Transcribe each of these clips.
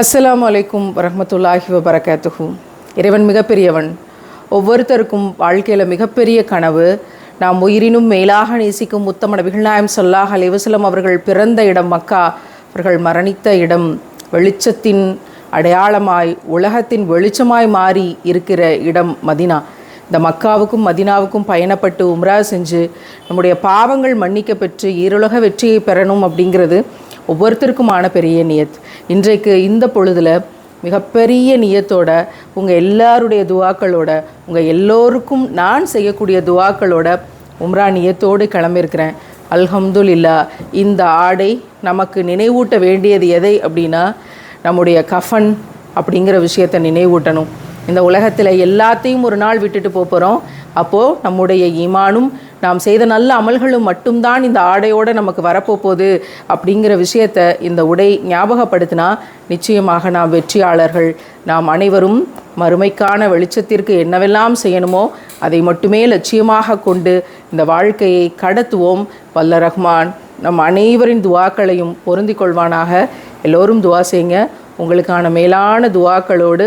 அஸ்லாம் வலைக்கும் வரமத்துல்லாஹி வபரகாத்துகும் இறைவன் மிகப்பெரியவன். ஒவ்வொருத்தருக்கும் வாழ்க்கையில் மிகப்பெரிய கனவு நாம் உயிரினும் மேலாக நேசிக்கும் உத்தம நபிகள் நாயம் சொல்லாஹ் அலைவசலம் அவர்கள் பிறந்த இடம் மக்கா. அவர்கள் மரணித்த இடம் வெளிச்சத்தின் அடையாளமாய் உலகத்தின் வெளிச்சமாய் மாறி இருக்கிற இடம் மதினா. இந்த மக்காவுக்கும் மதினாவுக்கும் பயணப்பட்டு உம்ரா செஞ்சு நம்முடைய பாவங்கள் மன்னிக்க பெற்று ஈருலக வெற்றியை பெறணும் அப்படிங்கிறது ஒவ்வொருத்தருக்குமான பெரிய நியத். இன்றைக்கு இந்த பொழுதில் மிகப்பெரிய நியத்தோட உங்கள் எல்லாருடைய துவாக்களோட உங்கள் எல்லோருக்கும் நான் செய்யக்கூடிய துவாக்களோட உம்ரா நியத்தோடு கிளம்பியிருக்கிறேன். அல்ஹம்துலில்லா இந்த ஆடை நமக்கு நினைவூட்ட வேண்டியது எதை அப்படின்னா நம்முடைய கஃபன் அப்படிங்கிற விஷயத்தை நினைவூட்டணும். இந்த உலகத்தில் எல்லாத்தையும் ஒரு நாள் விட்டுட்டு போக போகிறோம் அப்போது நம்முடைய ஈமானும் நாம் செய்த நல்ல அமல்களும் மட்டும்தான் இந்த ஆடையோடு நமக்கு வரப்போகுது அப்படிங்கிற விஷயத்தை இந்த உடை ஞாபகப்படுத்தினா நிச்சயமாக நாம் வெற்றியாளர்கள். நாம் அனைவரும் மறுமைக்கான வெளிச்சத்திற்கு என்னவெல்லாம் செய்யணுமோ அதை மட்டுமே லட்சியமாக கொண்டு இந்த வாழ்க்கையை கடத்துவோம். வல்ல ரஹ்மான் நம் அனைவரின் துவாக்களையும் பொருந்திக் கொள்வானாக. எல்லோரும் துவா செய்யுங்க உங்களுக்கான மேலான துவாக்களோடு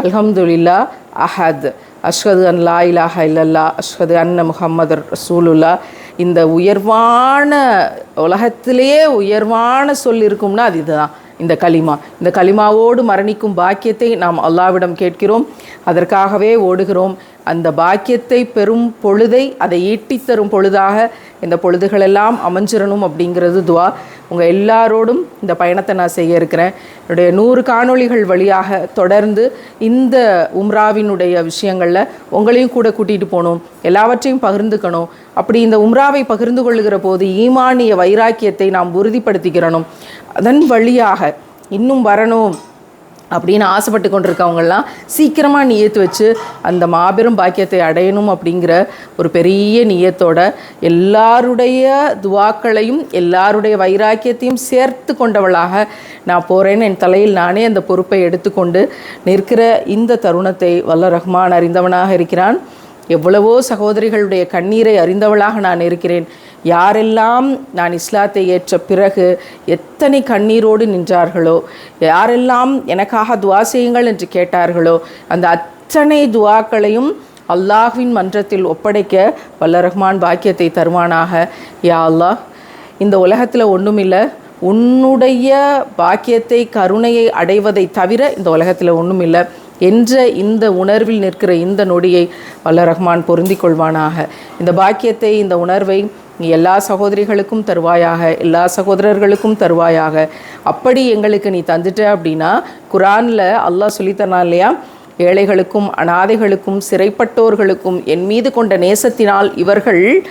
அல்ஹம்துலில்லா அஹத். அஷ்ஹது அன் லா இலாஹ இல்லல்லா அஷ்ஹது அன்ன முஹம்மது ரசூலுல்லா. இந்த உயர்வான உலகத்திலேயே உயர்வான சொல் இருக்கும்னா அது இதுதான். இந்த கலிமா இந்த கலிமாவோடு மரணிக்கும் பாக்கியத்தை நாம் அல்லாவிடம் கேட்கிறோம். அதற்காகவே ஓடுகிறோம். அந்த பாக்கியத்தை பெறும் பொழுதை அதை ஈட்டித் தரும் பொழுதாக இந்த பொழுதுகளெல்லாம் அமைஞ்சிடணும் அப்படிங்கிறது துவா. உங்கள் எல்லாரோடும் இந்த பயணத்தை நான் செய்ய இருக்கிறேன். என்னுடைய நூறு காணொளிகள் வழியாக தொடர்ந்து இந்த உம்ராவினுடைய விஷயங்களில் உங்களையும் கூட கூட்டிகிட்டு போகணும். எல்லாவற்றையும் பகிர்ந்துக்கணும். அப்படி இந்த உம்ராவை பகிர்ந்து கொள்ளுகிற போது ஈமானிய வைராக்கியத்தை நாம் உறுதிப்படுத்திக்கிறணும். அதன் வழியாக இன்னும் வரணும். அப்படின்னு ஆசைப்பட்டு கொண்டிருக்கவங்கெல்லாம் சீக்கிரமாக நியத்து வச்சு அந்த மாபெரும் பாக்கியத்தை அடையணும் அப்படிங்கிற ஒரு பெரிய நியத்தோட எல்லாருடைய துவாக்களையும் எல்லாருடைய வைராக்கியத்தையும் சேர்த்து கொண்டவளாக நான் போகிறேன்னு என் தலையில் நானே அந்த பொறுப்பை எடுத்துக்கொண்டு நிற்கிற இந்த தருணத்தை வல்ல ரஹ்மான் அறிந்தவனாக இருக்கிறான். எவ்வளவோ சகோதரிகளுடைய கண்ணீரை அறிந்தவளாக நான் இருக்கிறேன். யாரெல்லாம் நான் இஸ்லாத்தை ஏற்ற பிறகு எத்தனை கண்ணீரோடு நின்றார்களோ யாரெல்லாம் எனக்காக துவா செய்யுங்கள் என்று கேட்டார்களோ அந்த அத்தனை துவாக்களையும் அல்லாஹ்வின் மன்றத்தில் ஒப்படைக்க வல்ல ரஹ்மான் பாக்கியத்தை தருவானாக. யா அல்லாஹ் இந்த உலகத்தில் ஒன்றுமில்லை உன்னுடைய பாக்கியத்தை கருணையை அடைவதை தவிர இந்த உலகத்தில் ஒன்றுமில்லை என்ற இந்த உணர்வில் நிற்கிற இந்த நொடியை வல்ல ரஹ்மான் பொருந்தி கொள்வானாக. இந்த பாக்கியத்தை இந்த உணர்வை நீ எல்லா சகோதரிகளுக்கும் தருவாயாக எல்லா சகோதரர்களுக்கும் தருவாயாக. அப்படி எங்களுக்கு நீ தந்துட்ட அப்படின்னா குரானில் அல்லாஹ் சொல்லித்தரான் இல்லையா? ஏழைகளுக்கும் அனாதைகளுக்கும் சிறைப்பட்டோர்களுக்கும் என் மீது கொண்ட நேசத்தினால் இவர்கள்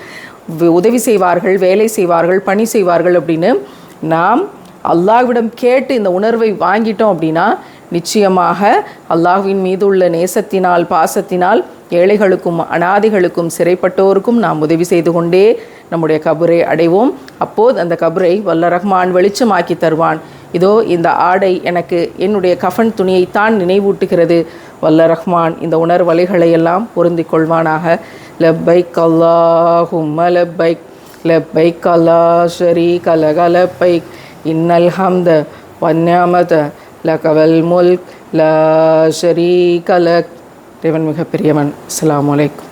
உதவி செய்வார்கள் வேலை செய்வார்கள் பணி செய்வார்கள் அப்படின்னு நாம் அல்லாஹ்விடம் கேட்டு இந்த உணர்வை வாங்கிட்டோம் அப்படின்னா நிச்சயமாக அல்லாஹ்வின் மீது உள்ள நேசத்தினால் பாசத்தினால் ஏழைகளுக்கும் அனாதைகளுக்கும் சிறைப்பட்டோருக்கும் நாம் உதவி செய்து கொண்டே நம்முடைய கபரை அடைவோம். அப்போது அந்த கபரை வல்ல ரஹ்மான் வெளிச்சமாக்கி தருவான். இதோ இந்த ஆடை எனக்கு என்னுடைய கஃபன் துணியைத்தான் நினைவூட்டுகிறது. வல்ல ரஹ்மான் இந்த உணர்வலைகளை எல்லாம் பொருந்திக் கொள்வானாக. லப்பைக் அல்லாஹும்ம லப்பைக் லப்பைக் அல்லா ஷரீக் அலக லப்பைக் இன்னல் ஹம்த வன்யாமத லகவல் முல்க் ல ஷரீ கலக் இறைவன் மிகப்பெரியவன். அஸ்ஸலாமு வலைக்கும்